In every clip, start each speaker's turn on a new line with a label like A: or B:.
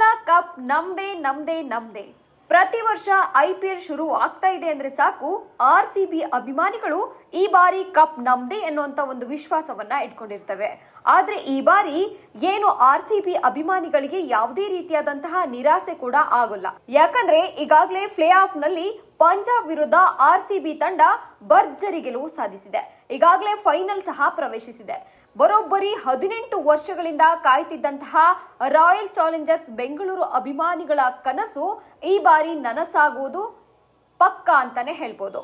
A: ಸಲ ಕಪ್ ನಮ್ದೇ ನಮ್ದೇ ನಮ್ದೇ. ಪ್ರತಿ ವರ್ಷ ಐ ಪಿ ಎಲ್ ಶುರು ಆಗ್ತಾ ಇದೆ ಅಂದ್ರೆ ಸಾಕು. ಆರ್ ಸಿ ಬಿ ಅಭಿಮಾನಿಗಳು ಈ ಬಾರಿ ಕಪ್ ನಮ್ದೇ ಎನ್ನುವಂತ ಒಂದು ವಿಶ್ವಾಸವನ್ನ ಇಟ್ಕೊಂಡಿರ್ತವೆ. ಆದ್ರೆ ಈ ಬಾರಿ ಏನು ಆರ್ ಸಿ ಬಿ ಅಭಿಮಾನಿಗಳಿಗೆ ಯಾವುದೇ ರೀತಿಯಾದಂತಹ ನಿರಾಸೆ ಕೂಡ ಆಗಲ್ಲ. ಯಾಕಂದ್ರೆ ಈಗಾಗಲೇ ಪ್ಲೇ ಆಫ್ನಲ್ಲಿ ಪಂಜಾಬ್ ವಿರುದ್ಧ ಆರ್ ಸಿ ಬಿ ತಂಡ ಭರ್ಜರಿ ಗೆಲುವು ಸಾಧಿಸಿದೆ. ಈಗಾಗಲೇ ಫೈನಲ್ ಸಹ ಪ್ರವೇಶಿಸಿದೆ. ಬರೋಬ್ಬರಿ ಹದಿನೆಂಟು ವರ್ಷಗಳಿಂದ ಕಾಯ್ತಿದ್ದಂತಹ ರಾಯಲ್ ಚಾಲೆಂಜರ್ಸ್ ಬೆಂಗಳೂರು ಅಭಿಮಾನಿಗಳ ಕನಸು ಈ ಬಾರಿ ನನಸಾಗುವುದು ಪಕ್ಕ ಅಂತಾನೆ ಹೇಳ್ಬೋದು.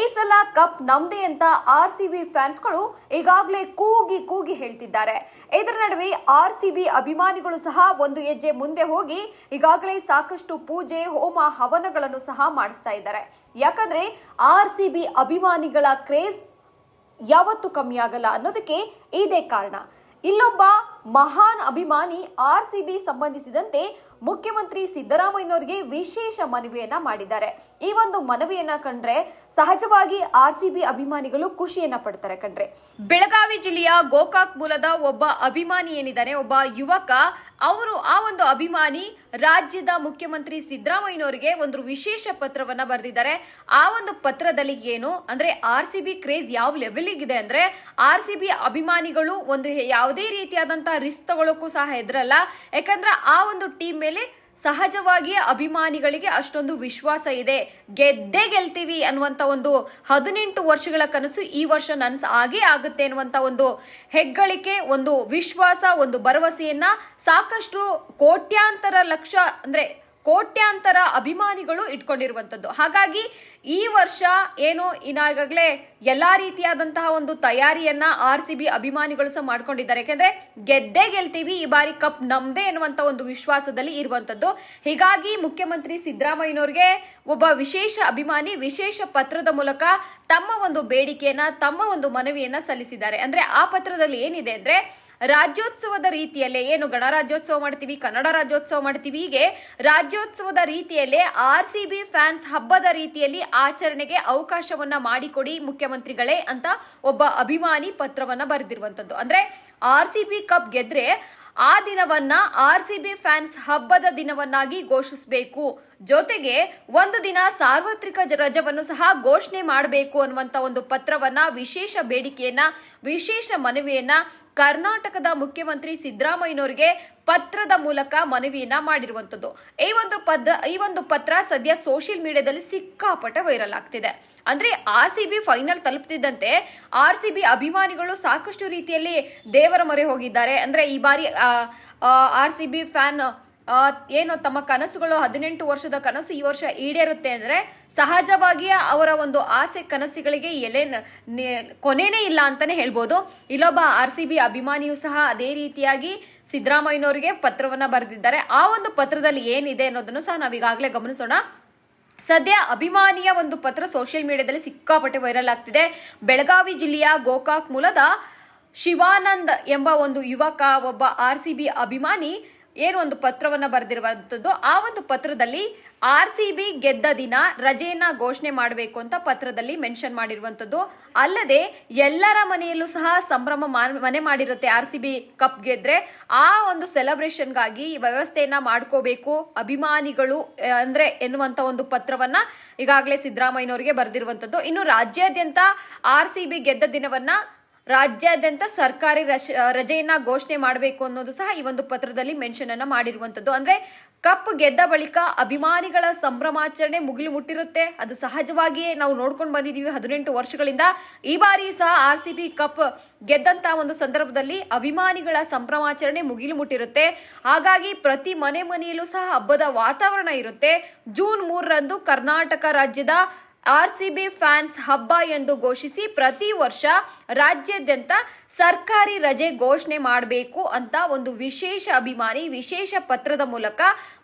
A: ಈ ಸಲ ಕಪ್ ನಮ್ದೇ ಅಂತ ಆರ್ ಸಿ ಬಿ ಫ್ಯಾನ್ಸ್ಗಳು ಈಗಾಗಲೇ ಕೂಗಿ ಕೂಗಿ ಹೇಳ್ತಿದ್ದಾರೆ. ಇದರ ನಡುವೆ ಆರ್ ಸಿ ಬಿ ಅಭಿಮಾನಿಗಳು ಸಹ ಒಂದು ಹೆಜ್ಜೆ ಮುಂದೆ ಹೋಗಿ ಈಗಾಗಲೇ ಸಾಕಷ್ಟು ಪೂಜೆ, ಹೋಮ, ಹವನಗಳನ್ನು ಸಹ ಮಾಡಿಸ್ತಾ ಇದ್ದಾರೆ. ಯಾಕಂದ್ರೆ ಆರ್ ಸಿ ಬಿ ಅಭಿಮಾನಿಗಳ ಕ್ರೇಜ್ ಯಾವತ್ತೂ ಕಮ್ಮಿ ಆಗಲ್ಲ ಅನ್ನೋದಕ್ಕೆ ಇದೇ ಕಾರಣ. ಇಲ್ಲೊಬ್ಬ ಮಹಾನ್ ಅಭಿಮಾನಿ ಆರ್ ಸಿ ಬಿ ಸಂಬಂಧಿಸಿದಂತೆ ಮುಖ್ಯಮಂತ್ರಿ ಸಿದ್ದರಾಮಯ್ಯನವರಿಗೆ ವಿಶೇಷ ಮನವಿಯನ್ನ ಮಾಡಿದ್ದಾರೆ. ಈ ಒಂದು ಮನವಿಯನ್ನ ಕಂಡ್ರೆ ಸಹಜವಾಗಿ ಆರ್ ಸಿ ಬಿ ಅಭಿಮಾನಿಗಳು ಖುಷಿಯನ್ನ ಪಡ್ತಾರೆ ಕಂಡ್ರೆ ಬೆಳಗಾವಿ ಜಿಲ್ಲೆಯ ಗೋಕಾಕ್ ಮೂಲದ ಒಬ್ಬ ಅಭಿಮಾನಿ ಏನಿದ್ದಾನೆ ಒಬ್ಬ ಯುವಕ. ಅವರು ಆ ಒಂದು ಅಭಿಮಾನಿ ರಾಜ್ಯದ ಮುಖ್ಯಮಂತ್ರಿ ಸಿದ್ದರಾಮಯ್ಯನವರಿಗೆ ಒಂದು ವಿಶೇಷ ಪತ್ರವನ್ನ ಬರೆದಿದ್ದಾರೆ. ಆ ಒಂದು ಪತ್ರದಲ್ಲಿ ಏನು ಅಂದ್ರೆ ಆರ್ ಸಿ ಬಿ ಕ್ರೇಜ್ ಯಾವ ಲೆವೆಲ್ಗಿದೆ ಅಂದ್ರೆ ಆರ್ ಸಿ ಬಿ ಅಭಿಮಾನಿಗಳು ಒಂದು ಯಾವುದೇ ರೀತಿಯಾದಂತಹ ರಿಸ್ಕ್ ತಗೊಳ್ಳೋಕ್ಕೂ ಸಹ ಹೆದರಲ್ಲ. ಯಾಕಂದ್ರೆ ಆ ಒಂದು ಟೀಮ್ ಮೇಲೆ ಸಹಜವಾಗಿ ಅಭಿಮಾನಿಗಳಿಗೆ ಅಷ್ಟೊಂದು ವಿಶ್ವಾಸ ಇದೆ. ಗೆದ್ದೇ ಗೆಲ್ತೀವಿ ಅನ್ನುವಂತ ಒಂದು ಹದಿನೆಂಟು ವರ್ಷಗಳ ಕನಸು ಈ ವರ್ಷ ನನ್ಸ್ ಆಗೇ ಆಗುತ್ತೆ ಅನ್ನುವಂತ ಒಂದು ಹೆಗ್ಗಳಿಕೆ, ಒಂದು ವಿಶ್ವಾಸ, ಒಂದು ಭರವಸೆಯನ್ನ ಸಾಕಷ್ಟು ಕೋಟ್ಯಾಂತರ ಲಕ್ಷ ಅಂದ್ರೆ ಕೋಟ್ಯಾಂತರ ಅಭಿಮಾನಿಗಳು ಇಟ್ಕೊಂಡಿರುವಂಥದ್ದು. ಹಾಗಾಗಿ ಈ ವರ್ಷ ಏನು ಇನ್ನಾಗಲೇ ಎಲ್ಲಾ ರೀತಿಯಾದಂತಹ ಒಂದು ತಯಾರಿಯನ್ನ ಆರ್ ಸಿ ಬಿ ಅಭಿಮಾನಿಗಳು ಸಹ ಮಾಡ್ಕೊಂಡಿದ್ದಾರೆ. ಯಾಕೆಂದ್ರೆ ಗೆದ್ದೇ ಗೆಲ್ತೀವಿ, ಈ ಬಾರಿ ಕಪ್ ನಮ್ದೇ ಎನ್ನುವಂತ ಒಂದು ವಿಶ್ವಾಸದಲ್ಲಿ ಇರುವಂತದ್ದು ಹೀಗಾಗಿ ಮುಖ್ಯಮಂತ್ರಿ ಸಿದ್ದರಾಮಯ್ಯನವ್ರಿಗೆ ಒಬ್ಬ ವಿಶೇಷ ಅಭಿಮಾನಿ, ವಿಶೇಷ ಪತ್ರದ ಮೂಲಕ ತಮ್ಮ ಒಂದು ಬೇಡಿಕೆಯನ್ನ, ತಮ್ಮ ಒಂದು ಮನವಿಯನ್ನ ಸಲ್ಲಿಸಿದ್ದಾರೆ. ಅಂದ್ರೆ ಆ ಪತ್ರದಲ್ಲಿ ಏನಿದೆ ಅಂದ್ರೆ ರಾಜ್ಯೋತ್ಸವದ ರೀತಿಯಲ್ಲೇ, ಏನು ಗಣರಾಜ್ಯೋತ್ಸವ ಮಾಡ್ತೀವಿ, ಕನ್ನಡ ರಾಜ್ಯೋತ್ಸವ ಮಾಡ್ತೀವಿ, ಹೀಗೆ ರಾಜ್ಯೋತ್ಸವದ ರೀತಿಯಲ್ಲೇ ಆರ್ ಸಿ ಬಿ ಫ್ಯಾನ್ಸ್ ಹಬ್ಬದ ರೀತಿಯಲ್ಲಿ ಆಚರಣೆಗೆ ಅವಕಾಶವನ್ನ ಮಾಡಿಕೊಡಿ ಮುಖ್ಯಮಂತ್ರಿಗಳೇ ಅಂತ ಒಬ್ಬ ಅಭಿಮಾನಿ ಪತ್ರವನ್ನ ಬರೆದಿರುವಂತದ್ದು. ಅಂದ್ರೆ ಆರ್ ಸಿ ಬಿ ಕಪ್ ಗೆದ್ರೆ ಆ ದಿನವನ್ನ ಆರ್ ಸಿ ಬಿ ಫ್ಯಾನ್ಸ್ ಹಬ್ಬದ ದಿನವನ್ನಾಗಿ ಘೋಷಿಸಬೇಕು. ಜೊತೆಗೆ ಒಂದು ದಿನ ಸಾರ್ವತ್ರಿಕ ರಜವನ್ನು ಸಹ ಘೋಷಣೆ ಮಾಡಬೇಕು ಅನ್ನುವಂತ ಒಂದು ಪತ್ರವನ್ನ, ವಿಶೇಷ ಬೇಡಿಕೆಯನ್ನ, ವಿಶೇಷ ಮನವಿಯನ್ನ ಕರ್ನಾಟಕದ ಮುಖ್ಯಮಂತ್ರಿ ಸಿದ್ದರಾಮಯ್ಯನವರಿಗೆ ಪತ್ರದ ಮೂಲಕ ಮನವಿಯನ್ನ ಮಾಡಿರುವಂತದ್ದು ಈ ಒಂದು ಪದ, ಈ ಒಂದು ಪತ್ರ ಸದ್ಯ ಸೋಷಿಯಲ್ ಮೀಡಿಯಾದಲ್ಲಿ ಸಿಕ್ಕಾಪಟ್ಟೆ ವೈರಲ್ ಆಗ್ತಿದೆ. ಅಂದ್ರೆ ಆರ್ ಸಿ ಬಿ ಫೈನಲ್ ತಲುಪ್ತಿದ್ದಂತೆ ಆರ್ ಸಿ ಬಿ ಅಭಿಮಾನಿಗಳು ಸಾಕಷ್ಟು ರೀತಿಯಲ್ಲಿ ದೇವರ ಮೊರೆ ಹೋಗಿದ್ದಾರೆ. ಅಂದ್ರೆ ಈ ಬಾರಿ ಆರ್ ಸಿ ಬಿ ಫ್ಯಾನ್ ಏನು ತಮ್ಮ ಕನಸುಗಳು ಹದಿನೆಂಟು ವರ್ಷದ ಕನಸು ಈ ವರ್ಷ ಈಡೇರುತ್ತೆ ಅಂದ್ರೆ ಸಹಜವಾಗಿಯೇ ಅವರ ಒಂದು ಆಸೆ ಕನಸುಗಳಿಗೆ ಎಲೆ ಕೊನೆನೇ ಇಲ್ಲ ಅಂತಾನೆ ಹೇಳ್ಬೋದು. ಇಲ್ಲೊಬ್ಬ ಆರ್ ಸಿ ಬಿ ಅಭಿಮಾನಿಯು ಸಹ ಅದೇ ರೀತಿಯಾಗಿ ಸಿದ್ದರಾಮಯ್ಯನವರಿಗೆ ಪತ್ರವನ್ನ ಬರೆದಿದ್ದಾರೆ. ಆ ಒಂದು ಪತ್ರದಲ್ಲಿ ಏನಿದೆ ಅನ್ನೋದನ್ನು ಸಹ ನಾವೀಗಾಗಲೇ ಗಮನಿಸೋಣ. ಸದ್ಯ ಅಭಿಮಾನಿಯ ಒಂದು ಪತ್ರ ಸೋಷಿಯಲ್ ಮೀಡಿಯಾದಲ್ಲಿ ಸಿಕ್ಕಾಪಟ್ಟೆ ವೈರಲ್ ಆಗ್ತಿದೆ. ಬೆಳಗಾವಿ ಜಿಲ್ಲೆಯ ಗೋಕಾಕ್ ಮೂಲದ ಶಿವಾನಂದ್ ಎಂಬ ಒಂದು ಯುವಕ, ಒಬ್ಬ ಆರ್ ಸಿ ಬಿ ಅಭಿಮಾನಿ ಏನು ಒಂದು ಪತ್ರವನ್ನ ಬರೆದಿರುವಂಥದ್ದು ಆ ಒಂದು ಪತ್ರದಲ್ಲಿ ಆರ್ ಸಿ ಬಿ ಗೆದ್ದ ದಿನ ರಜೆಯನ್ನ ಘೋಷಣೆ ಮಾಡಬೇಕು ಅಂತ ಪತ್ರದಲ್ಲಿ ಮೆನ್ಷನ್ ಮಾಡಿರುವಂಥದ್ದು ಅಲ್ಲದೆ ಎಲ್ಲರ ಮನೆಯಲ್ಲೂ ಸಹ ಸಂಭ್ರಮ ಮನೆ ಮಾಡಿರುತ್ತೆ ಆರ್ ಸಿ ಬಿ ಕಪ್ ಗೆದ್ರೆ. ಆ ಒಂದು ಸೆಲೆಬ್ರೇಷನ್ಗಾಗಿ ವ್ಯವಸ್ಥೆಯನ್ನ ಮಾಡ್ಕೋಬೇಕು ಅಭಿಮಾನಿಗಳು ಅಂದ್ರೆ ಎನ್ನುವಂತ ಒಂದು ಪತ್ರವನ್ನ ಈಗಾಗಲೇ ಸಿದ್ದರಾಮಯ್ಯನವರಿಗೆ ಬರೆದಿರುವಂಥದ್ದು ಇನ್ನು ರಾಜ್ಯಾದ್ಯಂತ ಆರ್ ಸಿ ಬಿ ಗೆದ್ದ ದಿನವನ್ನ ರಾಜ್ಯಾದ್ಯಂತ ಸರ್ಕಾರಿ ರಶ್ ರಜೆಯನ್ನ ಘೋಷಣೆ ಮಾಡಬೇಕು ಅನ್ನೋದು ಸಹ ಈ ಒಂದು ಪತ್ರದಲ್ಲಿ ಮೆನ್ಷನ್ ಅನ್ನ ಮಾಡಿರುವಂತದ್ದು ಅಂದ್ರೆ ಕಪ್ ಗೆದ್ದ ಬಳಿಕ ಅಭಿಮಾನಿಗಳ ಸಂಭ್ರಮಾಚರಣೆ ಮುಗಿಲು ಮುಟ್ಟಿರುತ್ತೆ ಅದು ಸಹಜವಾಗಿಯೇ ನಾವು ನೋಡ್ಕೊಂಡು ಬಂದಿದ್ದೀವಿ ಹದಿನೆಂಟು ವರ್ಷಗಳಿಂದ. ಈ ಬಾರಿ ಸಹ ಆರ್ ಸಿ ಬಿ ಕಪ್ ಗೆದ್ದಂತ ಒಂದು ಸಂದರ್ಭದಲ್ಲಿ ಅಭಿಮಾನಿಗಳ ಸಂಭ್ರಮಾಚರಣೆ ಮುಗಿಲು ಮುಟ್ಟಿರುತ್ತೆ ಹಾಗಾಗಿ ಪ್ರತಿ ಮನೆ ಮನೆಯಲ್ಲೂ ಸಹ ಹಬ್ಬದ ವಾತಾವರಣ ಇರುತ್ತೆ. ಜೂನ್ ಮೂರರಂದು ಕರ್ನಾಟಕ ರಾಜ್ಯದ ಆರ್ ಸಿ ಬಿ ಫ್ಯಾನ್ಸ್ ಹಬ್ಬ ಎಂದು ಘೋಷಿಸಿ ಪ್ರತಿ ವರ್ಷ ರಾಜ್ಯಾದ್ಯಂತ ಸರ್ಕಾರಿ ರಜೆ ಘೋಷಣೆ ಮಾಡಬೇಕು ಅಂತ ಒಂದು ವಿಶೇಷ ಅಭಿಮಾನಿ, ವಿಶೇಷ ಪತ್ರದ ಮೂಲಕ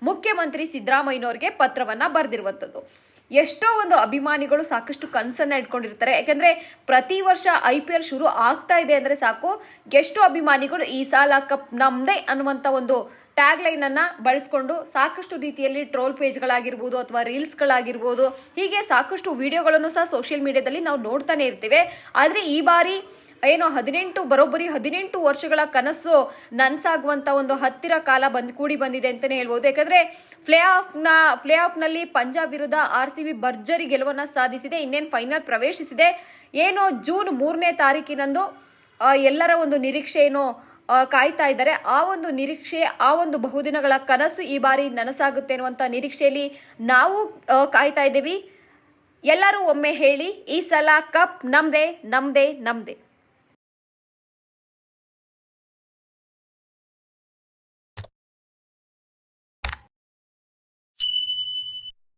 A: ಮುಖ್ಯಮಂತ್ರಿ ಸಿದ್ದರಾಮಯ್ಯನವರಿಗೆ ಪತ್ರವನ್ನ ಬರೆದಿರುವಂಥದ್ದು. ಎಷ್ಟೋ ಒಂದು ಅಭಿಮಾನಿಗಳು ಸಾಕಷ್ಟು ಕನ್ಸರ್ನ್ ಇಟ್ಕೊಂಡಿರ್ತಾರೆ. ಯಾಕಂದ್ರೆ ಪ್ರತಿ ವರ್ಷ ಐ ಪಿ ಎಲ್ ಶುರು ಆಗ್ತಾ ಇದೆ ಅಂದ್ರೆ ಸಾಕು. ಎಷ್ಟೋ ಅಭಿಮಾನಿಗಳು ಈ ಸಾಲ ಕಪ್ ನಮ್ದೇ ಅನ್ನುವಂಥ ಒಂದು ಟ್ಯಾಗ್ ಲೈನ್ ಅನ್ನ ಬಳಸ್ಕೊಂಡು ಸಾಕಷ್ಟು ರೀತಿಯಲ್ಲಿ ಟ್ರೋಲ್ ಪೇಜ್ಗಳಾಗಿರ್ಬೋದು ಅಥವಾ ರೀಲ್ಸ್ಗಳಾಗಿರ್ಬೋದು ಹೀಗೆ ಸಾಕಷ್ಟು ವಿಡಿಯೋಗಳನ್ನು ಸಹ ಸೋಷಿಯಲ್ ಮೀಡಿಯಾದಲ್ಲಿ ನಾವು ನೋಡ್ತಾನೆ ಇರ್ತೇವೆ. ಆದರೆ ಈ ಬಾರಿ ಏನು ಹದಿನೆಂಟು, ಬರೋಬ್ಬರಿ ಹದಿನೆಂಟು ವರ್ಷಗಳ ಕನಸು ನನಸಾಗುವಂಥ ಒಂದು ಹತ್ತಿರ ಕಾಲ ಬಂದು ಕೂಡಿ ಬಂದಿದೆ ಅಂತಲೇ ಹೇಳ್ಬೋದು. ಯಾಕಂದ್ರೆ ಫ್ಲೇ ಆಫ್ನ ಫ್ಲೇ ಆಫ್ನಲ್ಲಿ ಪಂಜಾಬ್ ವಿರುದ್ಧ ಆರ್ ಸಿ ಬಿ ಭರ್ಜರಿ ಗೆಲುವನ್ನ ಸಾಧಿಸಿದೆ, ಇನ್ನೇನು ಫೈನಲ್ ಪ್ರವೇಶಿಸಿದೆ. ಏನೋ ಜೂನ್ ಮೂರನೇ ತಾರೀಕಿನಂದು ಎಲ್ಲರ ಒಂದು ನಿರೀಕ್ಷೆ ಏನು ಕಾಯ್ತಾ ಇದ್ದಾರೆ. ಆ ಒಂದು ನಿರೀಕ್ಷೆ, ಆ ಒಂದು ಬಹುದಿನಗಳ ಕನಸು ಈ ಬಾರಿ ನನಸಾಗುತ್ತೆ ಅನ್ನುವಂಥ ನಿರೀಕ್ಷೆಯಲ್ಲಿ ನಾವು ಕಾಯ್ತಾ ಇದ್ದೀವಿ. ಎಲ್ಲರೂ ಒಮ್ಮೆ ಹೇಳಿ, ಈ ಸಲ ಕಪ್ ನಮ್ದೆ ನಮ್ದೆ, ನಮ್ದೇ.